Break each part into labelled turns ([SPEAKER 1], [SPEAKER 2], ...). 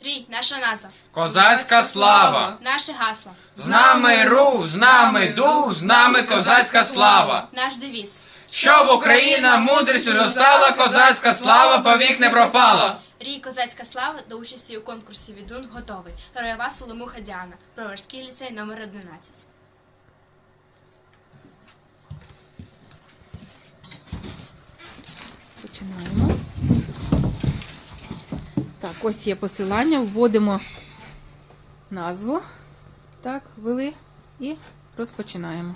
[SPEAKER 1] Рій, наша назва.
[SPEAKER 2] Козацька слава!
[SPEAKER 1] Наше гасло.
[SPEAKER 2] З нами рух, з нами дух, з нами козацька слава!
[SPEAKER 1] Наш девіз.
[SPEAKER 2] Щоб Україна мудрістю зростала, козацька слава повік не пропала!
[SPEAKER 1] Рій Козацька слава до участі у конкурсі «Відун готовий. Роєва Соломуха Діана. Броварський ліцей номер 11.
[SPEAKER 3] Починаємо. Так, ось є посилання, вводимо назву. Так, ввели і розпочинаємо.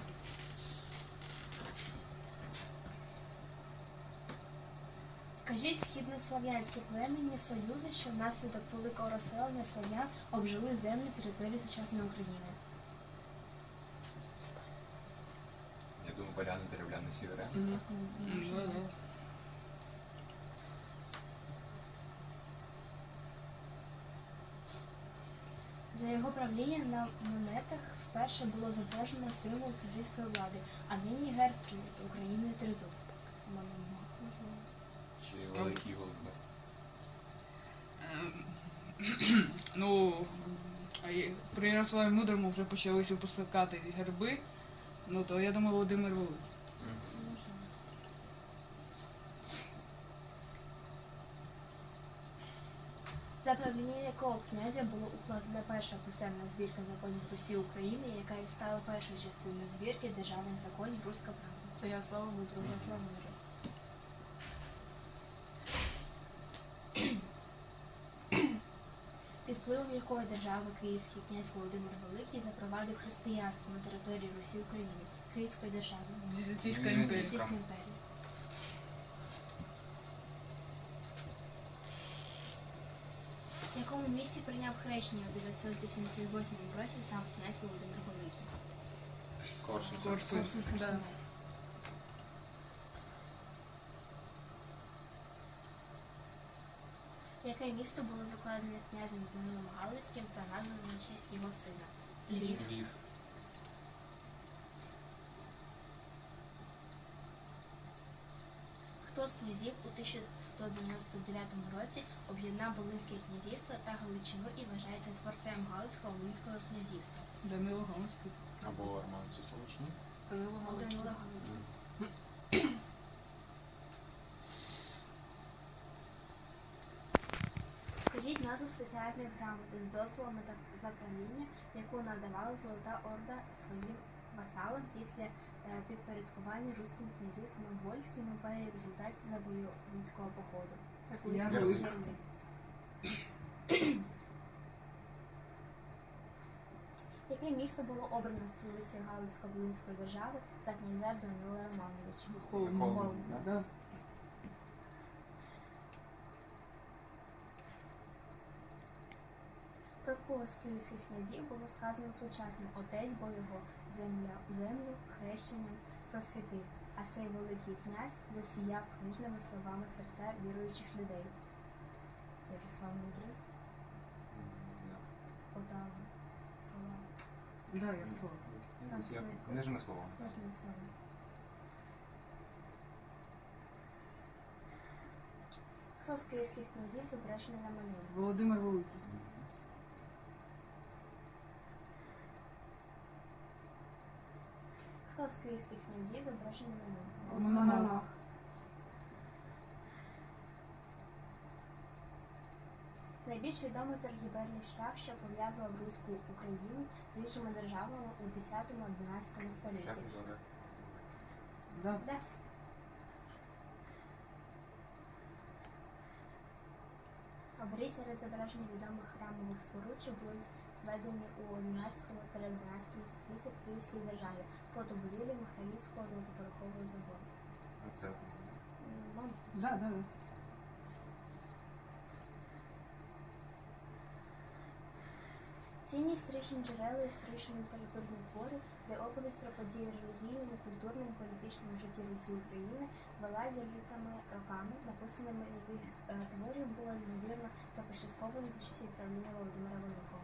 [SPEAKER 1] Кажіть східнослов'янські племені союзи, що внаслідок великого розселення слав'ян обжили землі території сучасної України.
[SPEAKER 2] Я думаю, поляни, деревляни, сівери.
[SPEAKER 1] За його правління на монетах вперше було зображено символ київської влади, а нині герб України тризуб.
[SPEAKER 2] Чи великий голуб.
[SPEAKER 4] Ем, Ну, при Ярославі Мудрому вже почалися випускати герби. Ну то я думаю, Володимир Великий.
[SPEAKER 1] За правління якого князя було укладена перша писемна збірка законів Русі України, яка і стала першою частиною збірки державних законів Руська правда. Це Ярослава Мудрого. Ярослав Мудрий. Під впливом якої держави київський князь Володимир Великий запровадив християнство на території Русі України, Київської держави, Російської імперії. В якому місці прийняв хрещення у 988 році сам князь Володимир Великий?
[SPEAKER 2] Корсун.
[SPEAKER 4] Корсун.
[SPEAKER 1] Корсун
[SPEAKER 4] Да.
[SPEAKER 1] Херсонес. Яке місто було закладене князем Данилом Галицьким та назване на честь його сина? Львів.
[SPEAKER 2] Львів.
[SPEAKER 1] З князів у 1199 році об'єднав Волинське князівство та Галичину і вважається творцем Галицького Волинського князівства?
[SPEAKER 4] Данило Галицький.
[SPEAKER 2] Або Роман Сословичний.
[SPEAKER 4] Данило
[SPEAKER 1] Данило Галицький. Скажіть назву спеціальної грамоти з дозволами та за правління, яку надавала Золота Орда своїм васалам після е, підпорядкування руським князівством монгольським імперії в результаті забойовницького походу.
[SPEAKER 4] Ярлик.
[SPEAKER 1] Яке місце було обрано столицею Галицько-Волинської держави за князя Данила Романовича?
[SPEAKER 4] Холм.
[SPEAKER 2] Холм.
[SPEAKER 1] Про кого з київських князів було сказано сучасно отець бо його земля землю хрещенням просвітив, а сей великий князь засіяв книжними словами серця віруючих людей. Ярослав Мудрий, отам слова.
[SPEAKER 4] Да.
[SPEAKER 1] Там
[SPEAKER 2] Я
[SPEAKER 1] стоїть.
[SPEAKER 2] книжними словами.
[SPEAKER 1] Книжними словами. Хто з київських князів зображений на малюнку?
[SPEAKER 4] Володимир Великий.
[SPEAKER 1] Хто з київських князів зображений на малюнку?
[SPEAKER 4] Монах.
[SPEAKER 1] Найбільш відомий торгівельний шлях, що пов'язував Руську Україну з іншими державами у 10-11 столітті.
[SPEAKER 2] Зоре.
[SPEAKER 4] Да.
[SPEAKER 1] Де? зображення відомих храмових споруджень були зведені у 11-11 столітті в Київській державі. Фото будівлі Михайлівського золотопорохового забору.
[SPEAKER 2] А це
[SPEAKER 1] М, мабуть.
[SPEAKER 4] Да, да, да.
[SPEAKER 1] Цінні історичні джерела, історичної літературні твори, де оповідь про події релігійному, культурному, політичному житті Русі України вела за літами роками, написаними яких е, творів було ймовірно започатковані за часів правління Володимира Великого.